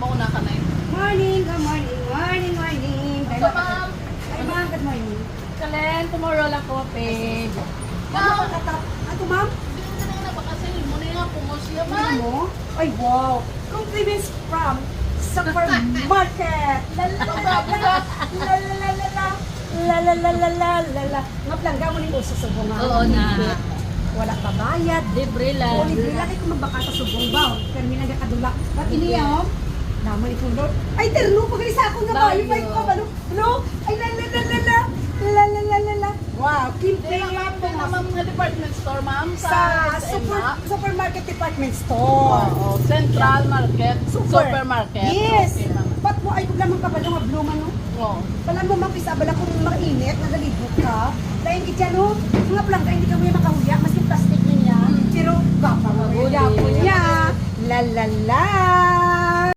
Mauna ka na eh. Morning, good morning, morning, morning. Ito, ma'am. Ay, ma'am, good morning. Kalen, tomorrow lang ko. Ano Ma'am? Ano, ma'am? hindi ka na nga baka sa mo na nga pumosya Ano man. mo? Ay, wow. Compliments from supermarket. La la la la la la la la la la la la la la la la Nga plangga mo uso nga. Oo na. Wala pa bayad. Libre O, lang. libre lang ikaw magbaka sa subong ba? Pero may nagkakadula. Ba't Naman ikong Lord. Ay, terno, pagalis ako nga ba? Yung ko, ano? No? Ay, la la la la la. La la la la la. Wow, kimpe. na ma'am, hindi na ma'am nga department store ma'am. Sa, super, supermarket department store. Oo, Central Market, Super. Supermarket. Yes. Okay, ma'am. Ba't mo ay bigla mong kabalo nga bluma, no? Oo. Pala mo mapisa, bala kung mainit, nagalibot ka. Dahil hindi dyan, no? Mga plangga, hindi ka mo yung makahuya, maski plastic na niya. Pero, gapa mo yung niya. La la la.